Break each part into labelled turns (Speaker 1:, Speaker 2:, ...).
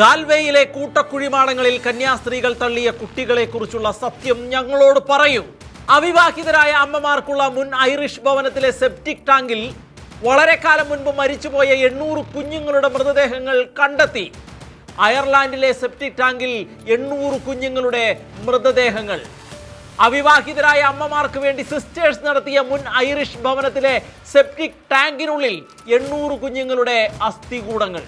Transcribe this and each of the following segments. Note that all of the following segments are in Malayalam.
Speaker 1: ഗാൽവേയിലെ കൂട്ടക്കുഴിമാടങ്ങളിൽ കന്യാസ്ത്രീകൾ തള്ളിയ കുട്ടികളെക്കുറിച്ചുള്ള സത്യം ഞങ്ങളോട് പറയൂ. അവിവാഹിതരായ അമ്മമാർക്കുള്ള മുൻ ഐറിഷ് ഭവനത്തിലെ സെപ്റ്റിക് ടാങ്കിൽ വളരെ കാലം മുൻപ് മരിച്ചുപോയ എണ്ണൂറ് കുഞ്ഞുങ്ങളുടെ മൃതദേഹങ്ങൾ കണ്ടെത്തി. അയർലാൻഡിലെ സെപ്റ്റിക് ടാങ്കിൽ എണ്ണൂറ് കുഞ്ഞുങ്ങളുടെ മൃതദേഹങ്ങൾ. അവിവാഹിതരായ അമ്മമാർക്ക് വേണ്ടി സിസ്റ്റേഴ്സ് നടത്തിയ മുൻ ഐറിഷ് ഭവനത്തിലെ സെപ്റ്റിക് ടാങ്കിനുള്ളിൽ എണ്ണൂറ് കുഞ്ഞുങ്ങളുടെ അസ്ഥികൂടങ്ങൾ.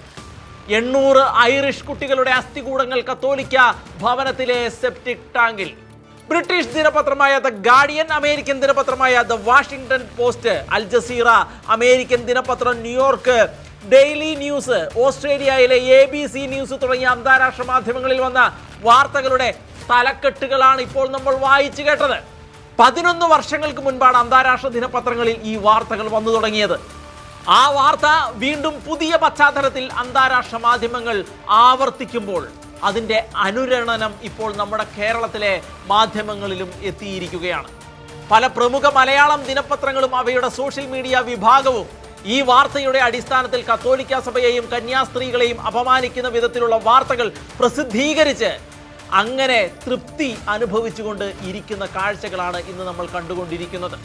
Speaker 1: എണ്ണൂറ് ഐറിഷ് കുട്ടികളുടെ അസ്ഥികൂടങ്ങൾ കത്തോലിക്ക ഭവനത്തിലെ സെപ്റ്റിക് ടാങ്കിൽ. ബ്രിട്ടീഷ് ദിനപത്രമായ the Guardian American ദിനപത്രമായ the Washington Post Al Jazeera American ദിനപത്രം ന്യൂയോർക്ക് ഡെയിലി ന്യൂസ് ഓസ്ട്രേലിയയിലെ എ ബി സി ന്യൂസ് തുടങ്ങിയ അന്താരാഷ്ട്ര മാധ്യമങ്ങളിൽ വന്ന വാർത്തകളുടെ തലക്കെട്ടുകളാണ് ഇപ്പോൾ നമ്മൾ വായിച്ചു കേട്ടത്. പതിനൊന്ന് വർഷങ്ങൾക്ക് മുൻപാണ് അന്താരാഷ്ട്ര ദിനപത്രങ്ങളിൽ ഈ വാർത്തകൾ വന്നു തുടങ്ങിയത്. ആ വാർത്ത വീണ്ടും പുതിയ പശ്ചാത്തലത്തിൽ അന്താരാഷ്ട്ര മാധ്യമങ്ങൾ ആവർത്തിക്കുമ്പോൾ അതിന്റെ അനുരണനം ഇപ്പോൾ നമ്മുടെ കേരളത്തിലെ മാധ്യമങ്ങളിലും എത്തിയിരിക്കുകയാണ്. പല പ്രമുഖ മലയാളം ദിനപത്രങ്ങളും അവയുടെ സോഷ്യൽ മീഡിയ വിഭാഗവും ഈ വാർത്തയുടെ അടിസ്ഥാനത്തിൽ കത്തോലിക്ക സഭയെയും കന്യാസ്ത്രീകളെയും അപമാനിക്കുന്ന വിധത്തിലുള്ള വാർത്തകൾ പ്രസിദ്ധീകരിച്ച് അങ്ങനെ തൃപ്തി അനുഭവിച്ചുകൊണ്ട് ഇരിക്കുന്ന കാഴ്ചകളാണ് ഇന്ന് നമ്മൾ കണ്ടുകൊണ്ടിരിക്കുന്നത്.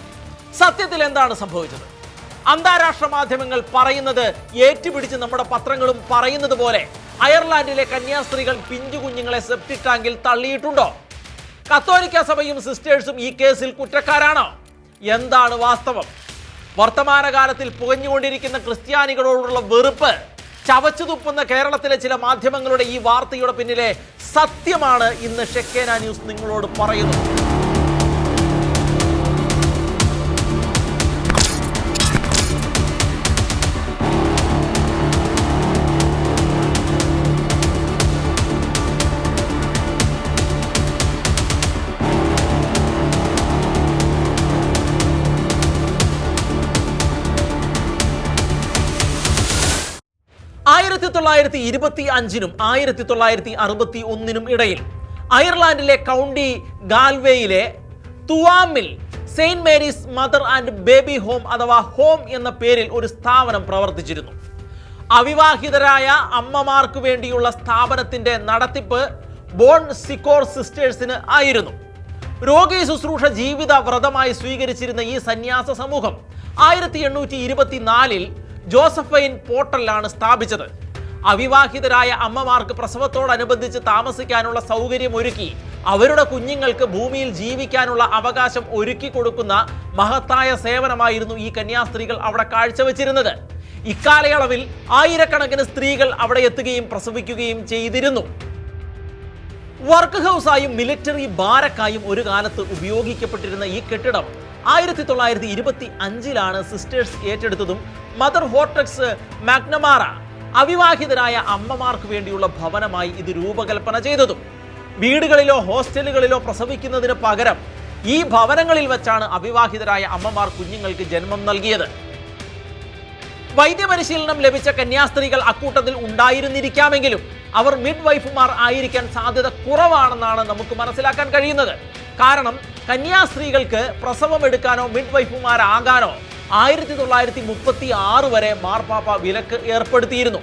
Speaker 1: സത്യത്തിൽ എന്താണ് സംഭവിച്ചത്? അന്താരാഷ്ട്ര മാധ്യമങ്ങൾ പറയുന്നത് ഏറ്റുപിടിച്ച് നമ്മുടെ പത്രങ്ങളും പറയുന്നത് പോലെ. അയർലാൻഡിലെ കന്യാസ്ത്രീകൾ പിഞ്ചു കുഞ്ഞുങ്ങളെ സെപ്റ്റിക് ടാങ്കിൽ തള്ളിയിട്ടുണ്ടോ? കത്തോലിക്ക സഭയും സിസ്റ്റേഴ്സും ഈ കേസിൽ കുറ്റക്കാരാണോ? എന്താണ് വാസ്തവം? വർത്തമാനകാലത്തിൽ പുകഞ്ഞുകൊണ്ടിരിക്കുന്ന ക്രിസ്ത്യാനികളോടുള്ള വെറുപ്പ് ചവച്ചു തുപ്പുന്ന കേരളത്തിലെ ചില മാധ്യമങ്ങളുടെ ഈ വാർത്തയുടെ പിന്നിലെ സത്യമാണ് ഇന്ന് ഷെക്കേന ന്യൂസ് നിങ്ങളോട് പറയുന്നത്. തൊള്ളായിരത്തി ഇരുപത്തി അഞ്ചിനും ആയിരത്തി തൊള്ളായിരത്തി അറുപത്തി ഒന്നിനും ഇടയിൽ അയർലാൻഡിലെ കൗണ്ടി ഗാൽവേയിലെ തുവാമിൽ Saint Mary's mother and baby home അഥവാ ഹോം എന്ന പേരിൽ ഒരു സ്ഥാപനം പ്രവർത്തിച്ചിരുന്നു. അവിവാഹിതരായ അമ്മമാർക്ക് വേണ്ടിയുള്ള സ്ഥാപനത്തിന്റെ നടത്തിപ്പ് ബോൺ സിക്കോർ സിസ്റ്റേഴ്സിന് ആയിരുന്നു. രോഗി ശുശ്രൂഷ ജീവിത വ്രതമായി സ്വീകരിച്ചിരുന്ന ഈ സന്യാസ സമൂഹം ആയിരത്തി എണ്ണൂറ്റി ഇരുപത്തിനാലിൽ ജോസഫൈൻ പോർട്ടലാണ് സ്ഥാപിച്ചത്. അവിവാഹിതരായ അമ്മമാർക്ക് പ്രസവത്തോടനുബന്ധിച്ച് താമസിക്കാനുള്ള സൗകര്യം ഒരുക്കി അവരുടെ കുഞ്ഞുങ്ങൾക്ക് ഭൂമിയിൽ ജീവിക്കാനുള്ള അവകാശം ഒരുക്കി കൊടുക്കുന്ന മഹത്തായ സേവനമായിരുന്നു ഈ കന്യാസ്ത്രീകൾ അവിടെ കാഴ്ചവെച്ചിരുന്നത്. ഇക്കാലയളവിൽ ആയിരക്കണക്കിന് സ്ത്രീകൾ അവിടെ എത്തുകയും പ്രസവിക്കുകയും ചെയ്തിരുന്നു. വർക്ക് ഹൗസായും മിലിറ്ററി ബാരക്കായും ഒരു കാലത്ത് ഉപയോഗിക്കപ്പെട്ടിരുന്ന ഈ കെട്ടിടം ആയിരത്തി തൊള്ളായിരത്തി ഇരുപത്തി അഞ്ചിലാണ് സിസ്റ്റേഴ്സ് ഏറ്റെടുത്തതും മദർ ഹോട്ടക്സ് മാഗ്നമാറ. അവിവാഹിതരായ അമ്മമാർക്ക് വേണ്ടിയുള്ള ഭവനമായി ഇത് രൂപകൽപ്പന ചെയ്തതും വീടുകളിലോ ഹോസ്റ്റലുകളിലോ പ്രസവിക്കുന്നതിന് പകരം ഈ ഭവനങ്ങളിൽ വെച്ചാണ് അവിവാഹിതരായ അമ്മമാർ കുഞ്ഞുങ്ങൾക്ക് ജന്മം നൽകിയത്. വൈദ്യപരിശീലനം ലഭിച്ച കന്യാസ്ത്രീകൾ അക്കൂട്ടത്തിൽ ഉണ്ടായിരുന്നിരിക്കാമെങ്കിലും അവർ മിഡ് വൈഫുമാർ ആയിരിക്കാൻ സാധ്യത കുറവാണെന്നാണ് നമുക്ക് മനസ്സിലാക്കാൻ കഴിയുന്നത്. കാരണം കന്യാസ്ത്രീകൾക്ക് പ്രസവം എടുക്കാനോ മിഡ് വൈഫുമാരാകാനോ ആയിരത്തി തൊള്ളായിരത്തി മുപ്പത്തി ആറ് വരെ മാർപ്പാപ്പ വിലക്ക് ഏർപ്പെടുത്തിയിരുന്നു.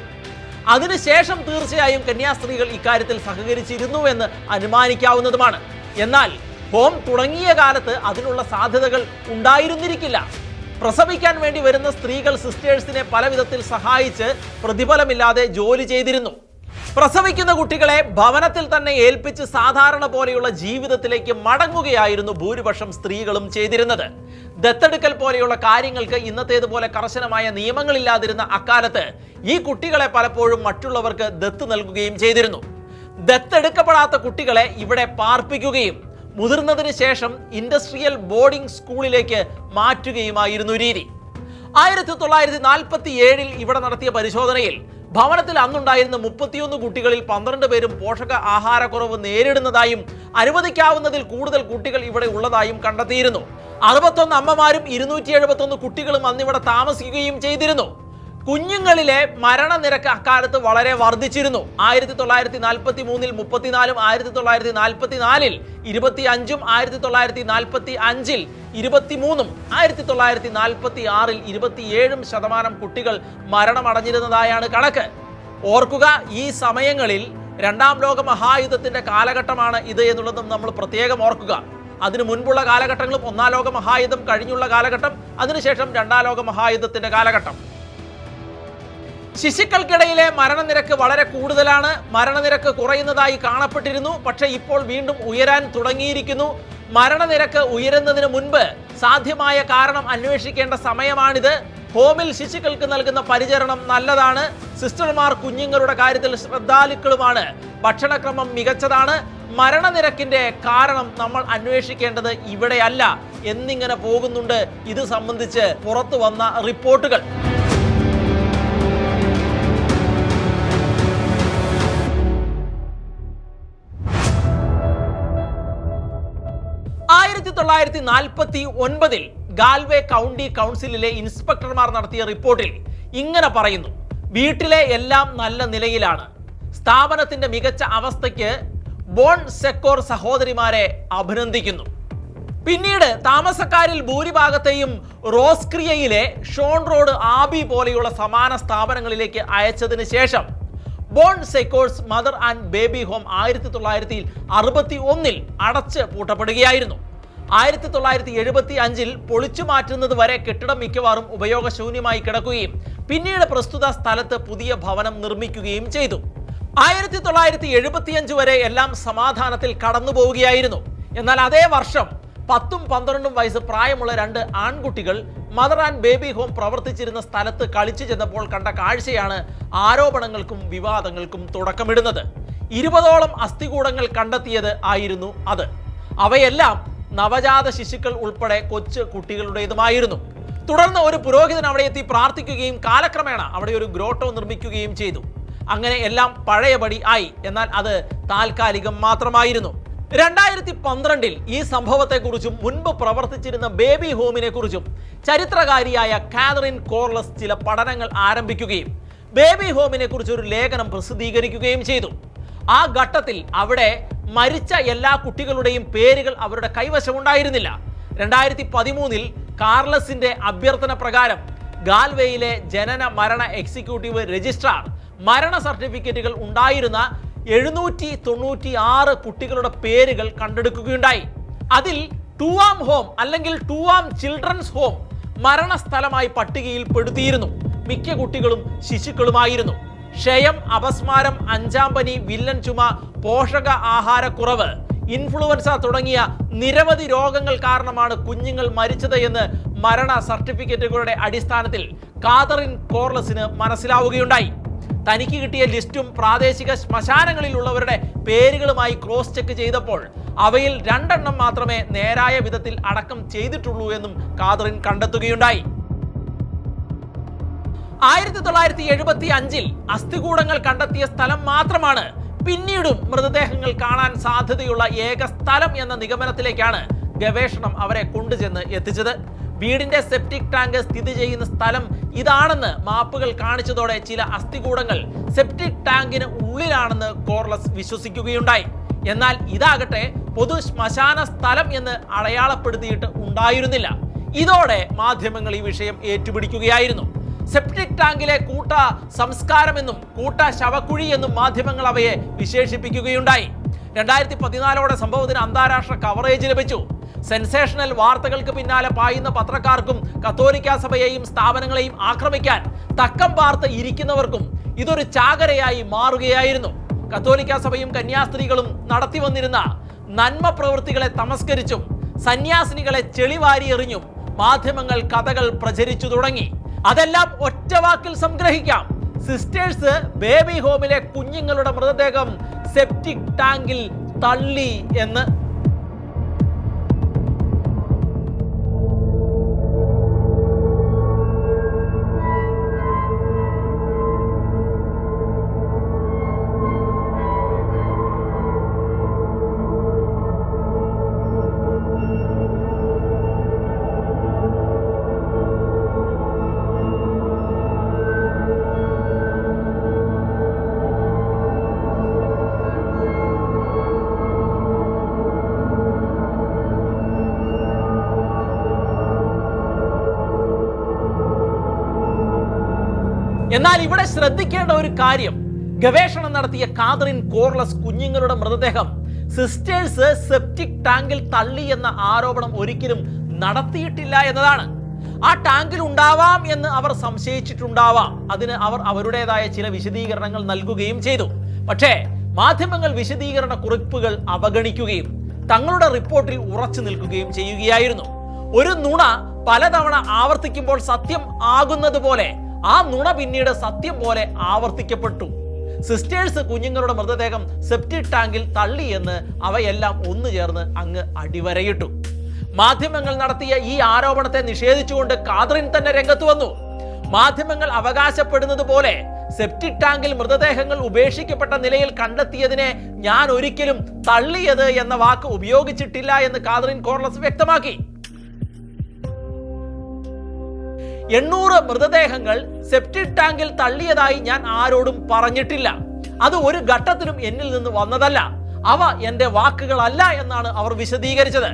Speaker 1: അതിനുശേഷം തീർച്ചയായും കന്യാസ്ത്രീകൾ ഇക്കാര്യത്തിൽ സഹകരിച്ചിരുന്നുവെന്ന് അനുമാനിക്കാവുന്നതുമാണ്. എന്നാൽ ഹോം തുടങ്ങിയ കാലത്ത് അതിനുള്ള സാധ്യതകൾ ഉണ്ടായിരുന്നിരിക്കില്ല. പ്രസവിക്കാൻ വേണ്ടി വരുന്ന സ്ത്രീകൾ സിസ്റ്റേഴ്സിനെ പല സഹായിച്ച് പ്രതിഫലമില്ലാതെ ജോലി ചെയ്തിരുന്നു. പ്രസവിക്കുന്ന കുട്ടികളെ ഭവനത്തിൽ തന്നെ ഏൽപ്പിച്ച് സാധാരണ പോലെയുള്ള ജീവിതത്തിലേക്ക് മടങ്ങുകയായിരുന്നു ഭൂരിപക്ഷം സ്ത്രീകളും ചെയ്തിരുന്നത്. ദത്തെടുക്കൽ പോലെയുള്ള കാര്യങ്ങൾക്ക് ഇന്നത്തേതുപോലെ കർശനമായ നിയമങ്ങളില്ലാതിരുന്ന അക്കാലത്ത് ഈ കുട്ടികളെ പലപ്പോഴും മറ്റുള്ളവർക്ക് ദത്ത് നൽകുകയും ചെയ്തിരുന്നു. ദത്തെടുക്കപ്പെടാത്ത കുട്ടികളെ ഇവിടെ പാർപ്പിക്കുകയും മുതിർന്നതിന് ശേഷം ഇൻഡസ്ട്രിയൽ ബോർഡിംഗ് സ്കൂളിലേക്ക് മാറ്റുകയുമായിരുന്നു രീതി. ആയിരത്തി തൊള്ളായിരത്തി നാൽപ്പത്തി ഏഴിൽ ഇവിടെ നടത്തിയ പരിശോധനയിൽ ഭവനത്തിൽ അന്നുണ്ടായിരുന്ന മുപ്പത്തിയൊന്ന് കുട്ടികളിൽ പന്ത്രണ്ട് പേരും പോഷക ആഹാരക്കുറവ് നേരിടുന്നതായും അനുവദിക്കാവുന്നതിൽ കൂടുതൽ കുട്ടികൾ ഇവിടെ ഉള്ളതായും കണ്ടെത്തിയിരുന്നു. അറുപത്തൊന്ന് അമ്മമാരും ഇരുന്നൂറ്റി എഴുപത്തൊന്ന് കുട്ടികളും അന്നിവിടെ താമസിക്കുകയും ചെയ്തിരുന്നു. കുഞ്ഞുങ്ങളിലെ മരണനിരക്ക് അക്കാലത്ത് വളരെ വർദ്ധിച്ചിരുന്നു. ആയിരത്തി തൊള്ളായിരത്തി നാൽപ്പത്തി മൂന്നിൽ മുപ്പത്തിനാലും ആയിരത്തി തൊള്ളായിരത്തി നാൽപ്പത്തി നാലിൽ ഇരുപത്തി അഞ്ചും ആയിരത്തി തൊള്ളായിരത്തി നാൽപ്പത്തി അഞ്ചിൽ ഇരുപത്തിമൂന്നും ആയിരത്തി തൊള്ളായിരത്തി നാൽപ്പത്തി ആറിൽ ഇരുപത്തിയേഴും ശതമാനം കുട്ടികൾ മരണമടഞ്ഞിരുന്നതായാണ് കണക്ക്. ഓർക്കുക ഈ സമയങ്ങളിൽ രണ്ടാം ലോക മഹായുദ്ധത്തിന്റെ കാലഘട്ടമാണ് ഇത് എന്നുള്ളതും നമ്മൾ പ്രത്യേകം ഓർക്കുക. അതിനു മുൻപുള്ള കാലഘട്ടങ്ങളും ഒന്നാം ലോക മഹായുദ്ധം കഴിഞ്ഞുള്ള കാലഘട്ടം അതിനുശേഷം രണ്ടാം ലോക മഹായുദ്ധത്തിന്റെ കാലഘട്ടം. ശിശുക്കൾക്കിടയിലെ മരണനിരക്ക് വളരെ കൂടുതലാണ്. മരണനിരക്ക് കുറയുന്നതായി കാണപ്പെട്ടിരുന്നു. പക്ഷേ ഇപ്പോൾ വീണ്ടും ഉയരാൻ തുടങ്ങിയിരിക്കുന്നു. മരണനിരക്ക് ഉയരുന്നതിന് മുൻപ് സാധ്യമായ കാരണം അന്വേഷിക്കേണ്ട സമയമാണിത്. ഹോമിൽ ശിശുക്കൾക്ക് നൽകുന്ന പരിചരണം നല്ലതാണ്. സിസ്റ്റർമാർ കുഞ്ഞുങ്ങളുടെ കാര്യത്തിൽ ശ്രദ്ധാലുക്കളുമാണ്. ഭക്ഷണക്രമം മികച്ചതാണ്. മരണനിരക്കിന്റെ കാരണം നമ്മൾ അന്വേഷിക്കേണ്ടത് ഇവിടെയല്ല. എന്നിങ്ങനെ പോകുന്നുണ്ട്. ഇത് സംബന്ധിച്ച് പുറത്തു വന്ന റിപ്പോർട്ടുകൾ. ആയിരത്തി തൊള്ളായിരത്തി നാൽപ്പത്തി ഒൻപതിൽ ഗാൽവേ കൗണ്ടി കൗൺസിലിലെ ഇൻസ്പെക്ടർമാർ നടത്തിയ റിപ്പോർട്ടിൽ ഇങ്ങനെ പറയുന്നു. വീട്ടിലെ എല്ലാം നല്ല നിലയിലാണ്. സ്ഥാപനത്തിന്റെ മികച്ച അവസ്ഥയ്ക്ക് ബോൺ സെക്കോർ സഹോദരിമാരെ അഭിനന്ദിക്കുന്നു. പിന്നീട് താമസക്കാരിൽ ഭൂരിഭാഗത്തെയും റോസ്ക്രിയയിലെ ഷോൺ റോഡ് ആബി പോലെയുള്ള സമാന സ്ഥാപനങ്ങളിലേക്ക് അയച്ചതിന് ശേഷം Bon Secours mother and baby home ആയിരത്തി തൊള്ളായിരത്തി അറുപത്തി ഒന്നിൽ അടച്ച് പൂട്ടപ്പെടുകയായിരുന്നു. ആയിരത്തി തൊള്ളായിരത്തി എഴുപത്തി അഞ്ചിൽ പൊളിച്ചു മാറ്റുന്നത് വരെ കെട്ടിടം മിക്കവാറും ഉപയോഗശൂന്യമായി കിടക്കുകയും പിന്നീട് പ്രസ്തുത സ്ഥലത്ത് പുതിയ ഭവനം നിർമ്മിക്കുകയും ചെയ്തു. ആയിരത്തി തൊള്ളായിരത്തി എഴുപത്തിയഞ്ച് വരെ എല്ലാം സമാധാനത്തിൽ കടന്നു പോവുകയായിരുന്നു എന്നാൽ അതേ വർഷം പത്തും പന്ത്രണ്ടും വയസ്സ് പ്രായമുള്ള രണ്ട് ആൺകുട്ടികൾ മദർ ആൻഡ് ബേബി ഹോം പ്രവർത്തിച്ചിരുന്ന സ്ഥലത്ത് കളിച്ചു ചെന്നപ്പോൾ കണ്ട കാഴ്ചയാണ് ആരോപണങ്ങൾക്കും വിവാദങ്ങൾക്കും തുടക്കമിടുന്നത്. ഇരുപതോളം അസ്ഥികൂടങ്ങൾ കണ്ടെത്തിയത് ആയിരുന്നു അത്. അവയെല്ലാം നവജാത ശിശുക്കൾ ഉൾപ്പെടെ കൊച്ചു കുട്ടികളുടേതുമായിരുന്നു. തുടർന്ന് ഒരു പുരോഹിതൻ അവിടെ എത്തി പ്രാർത്ഥിക്കുകയും കാലക്രമേണ അവിടെ ഒരു ഗ്രോട്ടോ നിർമ്മിക്കുകയും ചെയ്തു. അങ്ങനെ എല്ലാം പഴയപടി ആയി. എന്നാൽ അത് താൽക്കാലികം മാത്രമായിരുന്നു. രണ്ടായിരത്തി പന്ത്രണ്ടിൽ ഈ സംഭവത്തെക്കുറിച്ചും മുൻപ് പ്രവർത്തിച്ചിരുന്ന ബേബി ഹോമിനെ കുറിച്ചും ചരിത്രകാരിയായ കാതറിൻ കോർലസ് ചില പഠനങ്ങൾ ആരംഭിക്കുകയും ബേബി ഹോമിനെ കുറിച്ച് ഒരു ലേഖനം പ്രസിദ്ധീകരിക്കുകയും ചെയ്തു. ആ ഘട്ടത്തിൽ അവിടെ മരിച്ച എല്ലാ കുട്ടികളുടെയും പേരുകൾ അവരുടെ കൈവശമുണ്ടായിരുന്നില്ല രണ്ടായിരത്തി പതിമൂന്നിൽ കാർലസിന്റെ അഭ്യർത്ഥന പ്രകാരം ഗാൽവേയിലെ ജനന മരണ എക്സിക്യൂട്ടീവ് രജിസ്ട്രാർ മരണ സർട്ടിഫിക്കറ്റുകൾ ഉണ്ടായിരുന്ന എഴുന്നൂറ്റി തൊണ്ണൂറ്റി ആറ് കുട്ടികളുടെ പേരുകൾ കണ്ടെടുക്കുകയുണ്ടായി. അതിൽ ടൂവാം ഹോം അല്ലെങ്കിൽ ടൂവാം ചിൽഡ്രൻസ് ഹോം മരണസ്ഥലമായി പട്ടികയിൽ പെടുത്തിയിരുന്നു. മിക്ക കുട്ടികളും ശിശുക്കളുമായിരുന്നു. ക്ഷയം അപസ്മാരം അഞ്ചാം പനി വില്ലൻ ചുമ പോഷക ആഹാരക്കുറവ് ഇൻഫ്ലുവൻസ തുടങ്ങിയ നിരവധി രോഗങ്ങൾ കാരണമാണ് കുഞ്ഞുങ്ങൾ മരിച്ചത് എന്ന് മരണ സർട്ടിഫിക്കറ്റുകളുടെ അടിസ്ഥാനത്തിൽ കാതറിൻ കോർലസിന് മനസ്സിലാവുകയുണ്ടായി. തനിക്ക് കിട്ടിയ ലിസ്റ്റും പ്രാദേശിക ശ്മശാനങ്ങളിലുള്ളവരുടെ പേരുകളുമായി ക്രോസ് ചെക്ക് ചെയ്തപ്പോൾ അവയിൽ രണ്ടെണ്ണം മാത്രമേ നേരായ വിധത്തിൽ അടക്കം ചെയ്തിട്ടുള്ളൂ എന്നും കാതറിൻ കണ്ടെത്തുകയുണ്ടായി. ആയിരത്തി തൊള്ളായിരത്തി എഴുപത്തി അഞ്ചിൽ അസ്ഥികൂടങ്ങൾ കണ്ടെത്തിയ സ്ഥലം മാത്രമാണ് പിന്നീടും മൃതദേഹങ്ങൾ കാണാൻ സാധ്യതയുള്ള ഏക സ്ഥലം എന്ന നിഗമനത്തിലേക്കാണ് ഗവേഷണം അവരെ കൊണ്ടുചെന്ന് എത്തിച്ചത്. വീടിന്റെ സെപ്റ്റിക് ടാങ്ക് സ്ഥിതി ചെയ്യുന്ന സ്ഥലം ഇതാണെന്ന് മാപ്പുകൾ കാണിച്ചതോടെ ചില അസ്ഥികൂടങ്ങൾ സെപ്റ്റിക് ടാങ്കിന് ഉള്ളിലാണെന്ന് കോർലസ് വിശ്വസിക്കുകയുണ്ടായി. എന്നാൽ ഇതാകട്ടെ പൊതു ശ്മശാന സ്ഥലം എന്ന് അടയാളപ്പെടുത്തിയിട്ട് ഉണ്ടായിരുന്നില്ല. ഇതോടെ മാധ്യമങ്ങൾ ഈ വിഷയം ഏറ്റുപിടിക്കുകയായിരുന്നു. സെപ്റ്റിക് ടാങ്കിലെ കൂട്ട സംസ്കാരമെന്നും കൂട്ട ശവക്കുഴി എന്നും മാധ്യമങ്ങൾ അവയെ വിശേഷിപ്പിക്കുകയുണ്ടായി. രണ്ടായിരത്തി പതിനാലോടെ സംഭവത്തിന് അന്താരാഷ്ട്ര കവറേജ് ലഭിച്ചു. സെൻസേഷണൽ വാർത്തകൾക്ക് പിന്നാലെ പായുന്ന പത്രക്കാർക്കും കത്തോലിക്ക സഭയെയും സ്ഥാപനങ്ങളെയും ആക്രമിക്കാൻ തക്കം വാർത്ത ഇരിക്കുന്നവർക്കും ഇതൊരു ചാകരയായി മാറുകയായിരുന്നു. കത്തോലിക്ക സഭയും കന്യാസ്ത്രീകളും നടത്തി വന്നിരുന്ന നന്മ പ്രവൃത്തികളെ തമസ്കരിച്ചും സന്യാസിനികളെ ചെളിവാരി എറിഞ്ഞും മാധ്യമങ്ങൾ കഥകൾ പ്രചരിച്ചു തുടങ്ങി. അതെല്ലാം ഒറ്റ വാക്കിൽ സംഗ്രഹിക്കാം. സിസ്റ്റേഴ്സ് ബേബി ഹോമിലെ കുഞ്ഞുങ്ങളുടെ മൃതദേഹം സെപ്റ്റിക് ടാങ്കിൽ തള്ളി എന്ന് എന്നാൽ ഇവിടെ ശ്രദ്ധിക്കേണ്ട ഒരു കാര്യം. ഗവേഷണം നടത്തിയ കാതറിൻ കോർലസ് കുഞ്ഞുങ്ങളുടെ മൃതദേഹം സിസ്റ്റേഴ്സ് സെപ്റ്റിക് ടാങ്കിൽ തള്ളി എന്ന ആരോപണം ഒരിക്കലും നടത്തിയിട്ടില്ല എന്നതാണ്. ആ ടാങ്കിൽ ഉണ്ടാവാം എന്ന് അവർ സംശയിച്ചിട്ടുണ്ടാവാം. അതിന് അവർ അവരുടേതായ ചില വിശദീകരണങ്ങൾ നൽകുകയും ചെയ്തു. പക്ഷേ മാധ്യമങ്ങൾ വിശദീകരണ കുറിപ്പുകൾ അവഗണിക്കുകയും തങ്ങളുടെ റിപ്പോർട്ടിൽ ഉറച്ചു നിൽക്കുകയും ചെയ്യുകയായിരുന്നു. ഒരു നുണ പലതവണ ആവർത്തിക്കുമ്പോൾ സത്യം ആകുന്നത് പോലെ ആ നുണ പിന്നീട് സത്യം പോലെ ആവർത്തിക്കപ്പെട്ടു. സിസ്റ്റേഴ്സ് കുഞ്ഞുങ്ങളുടെ മൃതദേഹം സെപ്റ്റിക് ടാങ്കിൽ തള്ളിയെന്ന് അവയെല്ലാം ഒന്നു ചേർന്ന് അങ്ങ് അടിവരയിട്ടു. മാധ്യമങ്ങൾ നടത്തിയ ഈ ആരോപണത്തെ നിഷേധിച്ചുകൊണ്ട് കാതറിൻ തന്നെ രംഗത്ത് വന്നു. മാധ്യമങ്ങൾ അവകാശപ്പെടുന്നത് പോലെ സെപ്റ്റിക് ടാങ്കിൽ മൃതദേഹങ്ങൾ ഉപേക്ഷിക്കപ്പെട്ട നിലയിൽ കണ്ടെത്തിയതിനെ ഞാൻ ഒരിക്കലും തള്ളിയത് എന്ന വാക്ക് ഉപയോഗിച്ചിട്ടില്ല എന്ന് കാതറിൻ കോർലസ് വ്യക്തമാക്കി. എണ്ണൂറ് മൃതദേഹങ്ങൾ സെപ്റ്റിക് ടാങ്കിൽ തള്ളിയതായി ഞാൻ ആരോടും പറഞ്ഞിട്ടില്ല. അത് ഒരു ഘട്ടത്തിലും എന്നിൽ നിന്ന് വന്നതല്ല. അവ എന്റെ വാക്കുകളല്ല എന്നാണ് അവർ വിശദീകരിച്ചത്.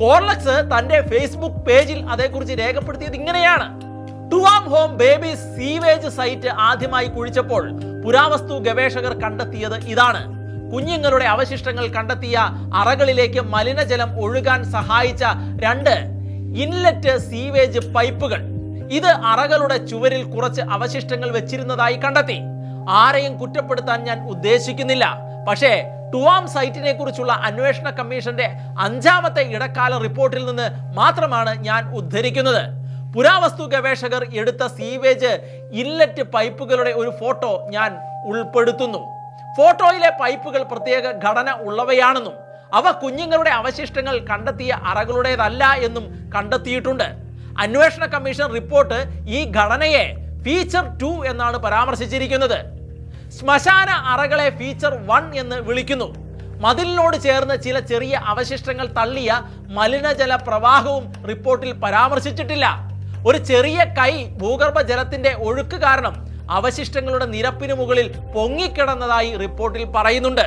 Speaker 1: കോർലക്സ് തന്റെ ഫേസ്ബുക്ക് പേജിൽ അതേക്കുറിച്ച് രേഖപ്പെടുത്തിയത് ഇങ്ങനെയാണ്. Tuam home baby sewage site ആദ്യമായി കുഴിച്ചപ്പോൾ പുരാവസ്തു ഗവേഷകർ കണ്ടെത്തിയത് ഇതാണ്. കുഞ്ഞുങ്ങളുടെ അവശിഷ്ടങ്ങൾ കണ്ടെത്തിയ അറകളിലേക്ക് മലിനജലം ഒഴുകാൻ സഹായിച്ച രണ്ട് ഇൻലെറ്റ് സീവേജ് പൈപ്പുകൾ. ഇത് അറകളുടെ ചുവരിൽ കുറച്ച് അവശിഷ്ടങ്ങൾ വെച്ചിരുന്നതായി കണ്ടെത്തി. ആരെയും കുറ്റപ്പെടുത്താൻ ഞാൻ ഉദ്ദേശിക്കുന്നില്ല. പക്ഷേ ടുവാം സൈറ്റിനെ കുറിച്ചുള്ള അന്വേഷണ കമ്മീഷന്റെ അഞ്ചാമത്തെ ഇടക്കാല റിപ്പോർട്ടിൽ നിന്ന് മാത്രമാണ് ഞാൻ ഉദ്ധരിക്കുന്നത്. പുരാവസ്തു ഗവേഷകർ എടുത്ത സീവേജ് ഇല്ലറ്റ് പൈപ്പുകളുടെ ഒരു ഫോട്ടോ ഞാൻ ഉൾപ്പെടുത്തുന്നു. ഫോട്ടോയിലെ പൈപ്പുകൾ പ്രത്യേക ഘടന ഉള്ളവയാണെന്നും അവ കുഞ്ഞുങ്ങളുടെ അവശിഷ്ടങ്ങൾ കണ്ടെത്തിയ അറകളുടേതല്ല എന്നും കണ്ടെത്തിയിട്ടുണ്ട്. അന്വേഷണ കമ്മീഷൻ റിപ്പോർട്ട് ഈ ഘടനയെ ഫീച്ചർ ടു എന്നാണ് പരാമർശിച്ചിരിക്കുന്നത്. ശ്മശാന അറകളെ ഫീച്ചർ വൺ എന്ന് വിളിക്കുന്നു. മതിലിനോട് ചേർന്ന് ചില ചെറിയ അവശിഷ്ടങ്ങൾ തള്ളിയ മലിനജല പ്രവാഹവും റിപ്പോർട്ടിൽ പരാമർശിച്ചിട്ടില്ല. ഒരു ചെറിയ കൈ ഭൂഗർഭ ജലത്തിന്റെ ഒഴുക്ക് കാരണം അവശിഷ്ടങ്ങളുടെ നിരപ്പിന് മുകളിൽ പൊങ്ങിക്കിടന്നതായി റിപ്പോർട്ടിൽ പറയുന്നുണ്ട്.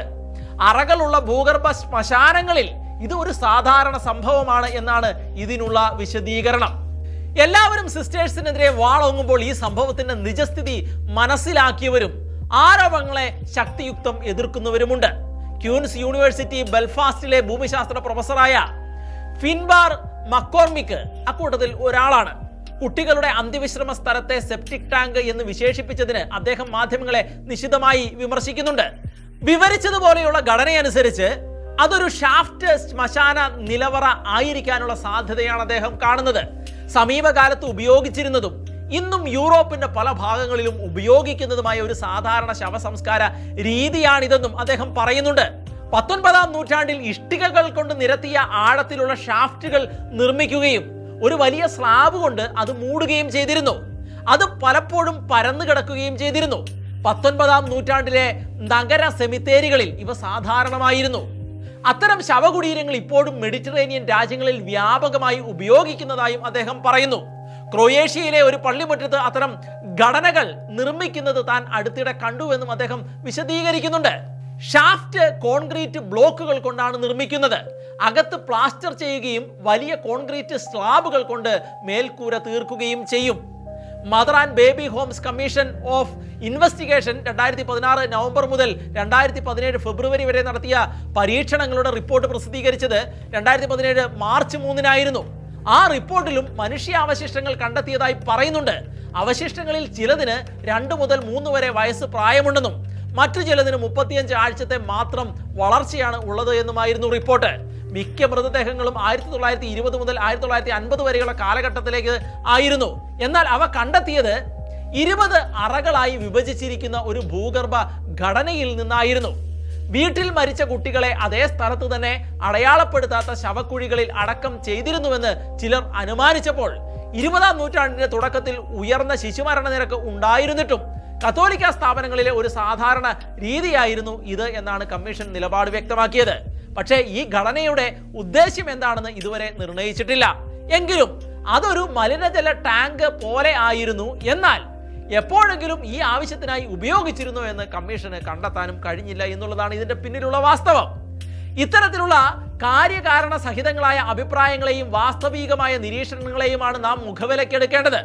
Speaker 1: അറകളുള്ള ഭൂഗർഭ ശ്മശാനങ്ങളിൽ ഇത് ഒരു സാധാരണ സംഭവമാണ് എന്നാണ് ഇതിനുള്ള വിശദീകരണം. എല്ലാവരും സിസ്റ്റേഴ്സിനെതിരെ വാളോങ്ങുമ്പോൾ ഈ സംഭവത്തിന്റെ നിജസ്ഥിതി മനസ്സിലാക്കിയവരും ആരോപങ്ങളെ ശക്തിയുക്തം എതിർക്കുന്നവരുമുണ്ട്. ക്യൂൻസ് യൂണിവേഴ്സിറ്റി ബെൽഫാസ്റ്റിലെ ഭൂമിശാസ്ത്ര പ്രൊഫസറായ ഫിൻബാർ മക്കോർമിക്ക് അക്കൂട്ടത്തിൽ ഒരാളാണ്. കുട്ടികളുടെ അന്ത്യവിശ്രമ സ്ഥലത്തെ സെപ്റ്റിക് ടാങ്ക് എന്ന് വിശേഷിപ്പിച്ചതിന് അദ്ദേഹം മാധ്യമങ്ങളെ നിശിതമായി വിമർശിക്കുന്നുണ്ട്. വിവരിച്ചതുപോലെയുള്ള ഘടനയനുസരിച്ച് അതൊരു ഷാഫ്റ്റ് ശ്മശാന നിലവറ ആയിരിക്കാനുള്ള സാധ്യതയാണ് അദ്ദേഹം കാണുന്നത്. സമീപകാലത്ത് ഉപയോഗിച്ചിരുന്നതും ഇന്നും യൂറോപ്പിന്റെ പല ഭാഗങ്ങളിലും ഉപയോഗിക്കുന്നതുമായ ഒരു സാധാരണ ശവസംസ്കാര രീതിയാണിതെന്നും അദ്ദേഹം പറയുന്നുണ്ട്. പത്തൊൻപതാം നൂറ്റാണ്ടിൽ ഇഷ്ടികകൾ കൊണ്ട് നിരത്തിയ ആഴത്തിലുള്ള ഷാഫ്റ്റുകൾ നിർമ്മിക്കുകയും ഒരു വലിയ സ്ലാബ് കൊണ്ട് അത് മൂടുകയും ചെയ്തിരുന്നു. അത് പലപ്പോഴും പരന്നു കിടക്കുകയും ചെയ്തിരുന്നു. പത്തൊൻപതാം നൂറ്റാണ്ടിലെ നഗര സെമിത്തേരികളിൽ ഇവ സാധാരണമായിരുന്നു. അത്തരം ശവകുടീരങ്ങൾ ഇപ്പോഴും മെഡിറ്ററേനിയൻ രാജ്യങ്ങളിൽ വ്യാപകമായി ഉപയോഗിക്കുന്നതായും അദ്ദേഹം പറയുന്നു. ക്രൊയേഷ്യയിലെ ഒരു പള്ളിമുറ്റത്ത് അത്തരം ഘടനകൾ നിർമ്മിക്കുന്നത് താൻ അടുത്തിടെ കണ്ടുവെന്നും അദ്ദേഹം വിശദീകരിക്കുന്നുണ്ട്. ഷാഫ്റ്റ് കോൺക്രീറ്റ് ബ്ലോക്കുകൾ കൊണ്ടാണ് നിർമ്മിക്കുന്നത്. അകത്ത് പ്ലാസ്റ്റർ ചെയ്യുകയും വലിയ കോൺക്രീറ്റ് സ്ലാബുകൾ കൊണ്ട് മേൽക്കൂര തീർക്കുകയും ചെയ്യും. Mother and baby homes commission of investigation രണ്ടായിരത്തി പതിനാറ് നവംബർ മുതൽ രണ്ടായിരത്തി പതിനേഴ് ഫെബ്രുവരി വരെ നടത്തിയ പരീക്ഷണങ്ങളുടെ റിപ്പോർട്ട് പ്രസിദ്ധീകരിച്ചത് രണ്ടായിരത്തി പതിനേഴ് മാർച്ച് മൂന്നിനായിരുന്നു. ആ റിപ്പോർട്ടിലും മനുഷ്യാവശിഷ്ടങ്ങൾ കണ്ടെത്തിയതായി പറയുന്നുണ്ട്. അവശിഷ്ടങ്ങളിൽ ചിലതിന് രണ്ട് മുതൽ മൂന്ന് വരെ വയസ്സ് പ്രായമുണ്ടെന്നും മറ്റു ചിലതിന് മുപ്പത്തിയഞ്ച് ആഴ്ചത്തെ മാത്രം വളർച്ചയാണ് ഉള്ളത് എന്നുമായിരുന്നു റിപ്പോർട്ട്. മിക്ക മൃതദേഹങ്ങളും ആയിരത്തി തൊള്ളായിരത്തി ഇരുപത് മുതൽ ആയിരത്തി തൊള്ളായിരത്തി അൻപത് വരെയുള്ള കാലഘട്ടത്തിലേക്ക് ആയിരുന്നു. എന്നാൽ അവ കണ്ടെത്തിയത് ഇരുപത് അറകളായി വിഭജിച്ചിരിക്കുന്ന ഒരു ഭൂഗർഭ ഘടനയിൽ നിന്നായിരുന്നു. വീട്ടിൽ മരിച്ച കുട്ടികളെ അതേ സ്ഥലത്ത് തന്നെ അടയാളപ്പെടുത്താത്ത ശവക്കുഴികളിൽ അടക്കം ചെയ്തിരുന്നുവെന്ന് ചിലർ അനുമാനിച്ചപ്പോൾ ഇരുപതാം നൂറ്റാണ്ടിന്റെ തുടക്കത്തിൽ ഉയർന്ന ശിശുമരണ നിരക്ക് ഉണ്ടായിരുന്നിട്ടും കത്തോലിക്ക സ്ഥാപനങ്ങളിലെ ഒരു സാധാരണ രീതിയായിരുന്നു ഇത് എന്നാണ് കമ്മീഷൻ നിലപാട് വ്യക്തമാക്കിയത്. പക്ഷേ ഈ ഘടനയുടെ ഉദ്ദേശ്യം എന്താണെന്ന് ഇതുവരെ നിർണയിച്ചിട്ടില്ല. എങ്കിലും അതൊരു മലിനജല ടാങ്ക് പോലെ ആയിരുന്നു. എന്നാൽ എപ്പോഴെങ്കിലും ഈ ആവശ്യത്തിനായി ഉപയോഗിച്ചിരുന്നു എന്ന് കമ്മീഷന് കണ്ടെത്താനും കഴിഞ്ഞില്ല എന്നുള്ളതാണ് ഇതിന്റെ പിന്നിലുള്ള വാസ്തവം. ഇത്തരത്തിലുള്ള കാര്യകാരണ സഹിതങ്ങളായ അഭിപ്രായങ്ങളെയും വാസ്തവികമായ നിരീക്ഷണങ്ങളെയുമാണ് നാം മുഖവിലക്കെടുക്കേണ്ടത്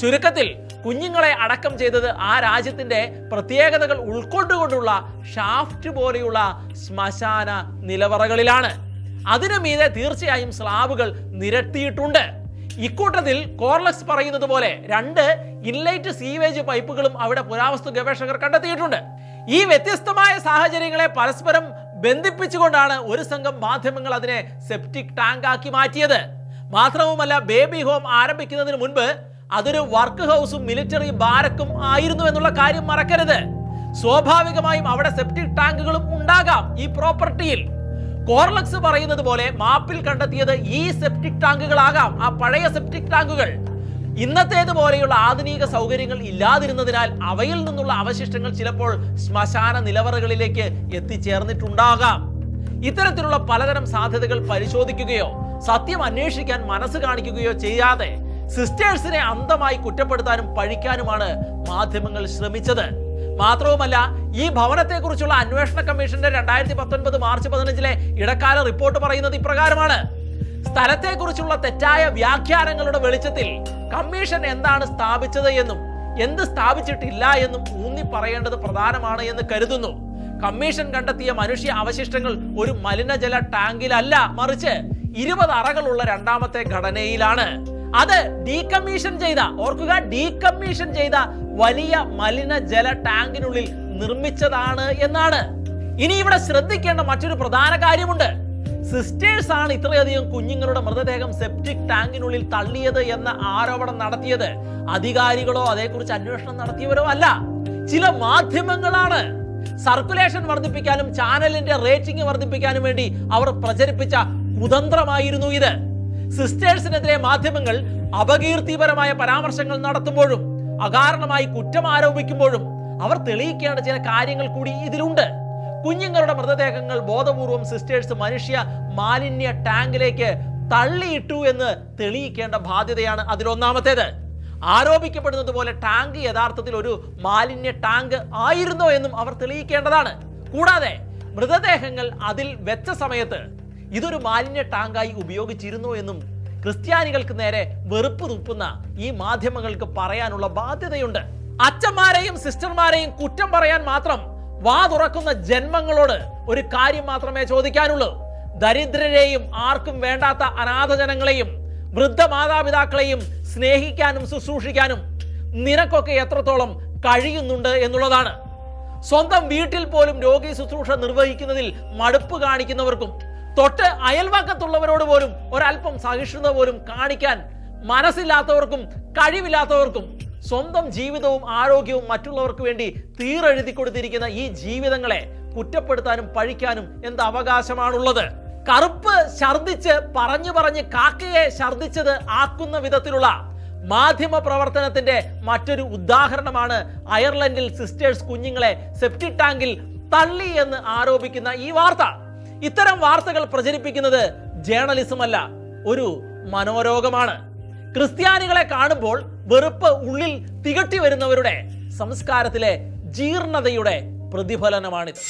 Speaker 1: ചുരുക്കത്തിൽ കുഞ്ഞുങ്ങളെ അടക്കം ചെയ്തത് ആ രാജ്യത്തിന്റെ പ്രത്യേകതകൾ ഉൾക്കൊണ്ടുകൊണ്ടുള്ള ഷാഫ്റ്റ് പോലെയുള്ള ശ്മശാന നിലവറകളിലാണ്. അതിനു മീതെ തീർച്ചയായും സ്ലാബുകൾ നിരത്തിയിട്ടുണ്ട്. ഇക്കൂട്ടത്തിൽ കോർലക്സ് പറയുന്നത് പോലെ രണ്ട് ഇൻലൈറ്റ് സീവേജ് പൈപ്പുകളും അവിടെ പുരാവസ്തു ഗവേഷകർ കണ്ടെത്തിയിട്ടുണ്ട്. ഈ വ്യത്യസ്തമായ സാഹചര്യങ്ങളെ പരസ്പരം ബന്ധിപ്പിച്ചുകൊണ്ടാണ് ഒരു സംഘം മാധ്യമങ്ങൾ അതിനെ സെപ്റ്റിക് ടാങ്ക് ആക്കി മാറ്റിയത്. മാത്രവുമല്ല ബേബി ഹോം ആരംഭിക്കുന്നതിന് മുൻപ് അതൊരു വർക്ക് ഹൗസും മിലിറ്ററി ബാരക്കും ആയിരുന്നു എന്നുള്ള കാര്യം മറക്കരുത്. സ്വാഭാവികമായും അവിടെ സെപ്റ്റിക് ടാങ്കുകളും ഉണ്ടാകാം ഈ പ്രോപ്പർട്ടിയിൽ കോർലക്സ് പറയുന്നത് പോലെ മാപ്പിൽ കണ്ടെത്തിയത് ഈ സെപ്റ്റിക് ടാങ്കുകളാകാം ആ പഴയ സെപ്റ്റിക് ടാങ്കുകൾ ഇന്നത്തേത് പോലെയുള്ള ആധുനിക സൗകര്യങ്ങൾ ഇല്ലാതിരുന്നതിനാൽ അവയിൽ നിന്നുള്ള അവശിഷ്ടങ്ങൾ ചിലപ്പോൾ ശ്മശാന നിലവറകളിലേക്ക് എത്തിച്ചേർന്നിട്ടുണ്ടാകാം. ഇത്തരത്തിലുള്ള പലതരം സാധ്യതകൾ പരിശോധിക്കുകയോ സത്യം അന്വേഷിക്കാൻ മനസ്സ് കാണിക്കുകയോ ചെയ്യാതെ സിസ്റ്റേഴ്സിനെ അന്തമായി കുറ്റപ്പെടുത്താനും പഴിക്കാനുമാണ് മാധ്യമങ്ങൾ ശ്രമിച്ചത്. മാത്രവുമല്ല ഈ ഭവനത്തെക്കുറിച്ചുള്ള അന്വേഷണ കമ്മീഷന്റെ രണ്ടായിരത്തി പത്തൊൻപത് മാർച്ച് പതിനഞ്ചിലെ ഇടക്കാല റിപ്പോർട്ട് പറയുന്നത് ഇപ്രകാരമാണ്. സ്ഥലത്തെക്കുറിച്ചുള്ള തെറ്റായ വ്യാഖ്യാനങ്ങളുടെ വെളിച്ചത്തിൽ കമ്മീഷൻ എന്താണ് സ്ഥാപിച്ചത് എന്നും എന്ത് സ്ഥാപിച്ചിട്ടില്ല എന്നും ഊന്നി പറയേണ്ടത് പ്രധാനമാണ് എന്ന് കരുതുന്നു. കമ്മീഷൻ കണ്ടെത്തിയ മനുഷ്യ അവശിഷ്ടങ്ങൾ ഒരു മലിനജല ടാങ്കിലല്ല മറിച്ച് ഇരുപത് അറകളുള്ള രണ്ടാമത്തെ ഘടനയിലാണ്. അത് ഡീകമ്മീഷൻ ചെയ്ത ഓർക്കുക ഡീകമ്മീഷൻ ചെയ്ത വലിയ മലിനജല ടാങ്കിനുള്ളിൽ നിർമ്മിച്ചതാണ് എന്നാണ്. ഇനി ഇവിടെ ശ്രദ്ധിക്കേണ്ട മറ്റൊരു പ്രധാന കാര്യമുണ്ട്. സിസ്റ്റേഴ്സ് ആണ് ഇത്രയധികം കുഞ്ഞുങ്ങളുടെ മൃതദേഹം സെപ്റ്റിക് ടാങ്കിനുള്ളിൽ തള്ളിയത് എന്ന ആരോപണം നടത്തിയത്. അധികാരികളോ അതേക്കുറിച്ച് അന്വേഷണം നടത്തിയവരോ അല്ല. ചില മാധ്യമങ്ങളാണ്. സർക്കുലേഷൻ വർദ്ധിപ്പിക്കാനും ചാനലിന്റെ റേറ്റിംഗ് വർദ്ധിപ്പിക്കാനും വേണ്ടി അവർ പ്രചരിപ്പിച്ച കുതന്ത്രമായിരുന്നു ഇത്. സിസ്റ്റേഴ്സിനെതിരെ മാധ്യമങ്ങൾ അപകീർത്തിപരമായ പരാമർശങ്ങൾ നടത്തുമ്പോഴും അകാരണമായി കുറ്റം ആരോപിക്കുമ്പോഴും അവർ തെളിയിക്കേണ്ട ചില കാര്യങ്ങൾ കൂടി ഇതിലുണ്ട്. കുഞ്ഞുങ്ങളുടെ മൃതദേഹങ്ങൾ ബോധപൂർവം സിസ്റ്റേഴ്സ് മനുഷ്യ മാലിന്യ ടാങ്കിലേക്ക് തള്ളിയിട്ടു എന്ന് തെളിയിക്കേണ്ട ബാധ്യതയാണ് അതിലൊന്നാമത്തേത്. ആരോപിക്കപ്പെടുന്നത് പോലെ ടാങ്ക് യഥാർത്ഥത്തിൽ ഒരു മാലിന്യ ടാങ്ക് ആയിരുന്നോ എന്നും അവർ തെളിയിക്കേണ്ടതാണ്. കൂടാതെ മൃതദേഹങ്ങൾ അതിൽ വെച്ച സമയത്ത് ഇതൊരു മാലിന്യ ടാങ്കായി ഉപയോഗിച്ചിരുന്നു എന്നും ക്രിസ്ത്യാനികൾക്ക് നേരെ വെറുപ്പ് തുപ്പുന്ന ഈ മാധ്യമങ്ങൾക്ക് പറയാനുള്ള ബാധ്യതയുണ്ട്. അച്ഛന്മാരെയും സിസ്റ്റർമാരെയും കുറ്റം പറയാൻ മാത്രം വാ തുറക്കുന്ന ജന്മങ്ങളോട് ഒരു കാര്യം മാത്രമേ ചോദിക്കാനുള്ളൂ. ദരിദ്രരെയും ആർക്കും വേണ്ടാത്ത അനാഥജനങ്ങളെയും വൃദ്ധ മാതാപിതാക്കളെയും സ്നേഹിക്കാനും ശുശ്രൂഷിക്കാനും നിനക്കൊക്കെ എത്രത്തോളം കഴിയുന്നുണ്ട് എന്നുള്ളതാണ്. സ്വന്തം വീട്ടിൽ പോലും രോഗി ശുശ്രൂഷ നിർവഹിക്കുന്നതിൽ മടുപ്പ് കാണിക്കുന്നവർക്കും തൊട്ട് അയൽവക്കത്തുള്ളവരോട് പോലും ഒരല്പം സഹിഷ്ണുത പോലും കാണിക്കാൻ മനസ്സില്ലാത്തവർക്കും കഴിവില്ലാത്തവർക്കും സ്വന്തം ജീവിതവും ആരോഗ്യവും മറ്റുള്ളവർക്ക് വേണ്ടി തീരെഴുതി കൊടുത്തിരിക്കുന്ന ഈ ജീവിതങ്ങളെ കുറ്റപ്പെടുത്താനും പഴിക്കാനും എന്ത് അവകാശമാണുള്ളത്? കറുപ്പ് ഛർദിച്ച് പറഞ്ഞു പറഞ്ഞ് കാക്കയെ ഛർദിച്ചത് ആക്കുന്ന വിധത്തിലുള്ള മാധ്യമ പ്രവർത്തനത്തിന്റെ മറ്റൊരു ഉദാഹരണമാണ് അയർലൻഡിൽ സിസ്റ്റേഴ്സ് കുഞ്ഞുങ്ങളെ സെപ്റ്റിക് ടാങ്കിൽ തള്ളി എന്ന് ആരോപിക്കുന്ന ഈ വാർത്ത. ഇത്തരം വാർത്തകൾ പ്രചരിപ്പിക്കുന്നത് ജേർണലിസം അല്ല ഒരു മനോരോഗമാണ്. ക്രിസ്ത്യാനികളെ കാണുമ്പോൾ വെറുപ്പ് ഉള്ളിൽ തികട്ടി വരുന്നവരുടെ സംസ്കാരത്തിലെ ജീർണതയുടെ പ്രതിഫലനമാണിത്.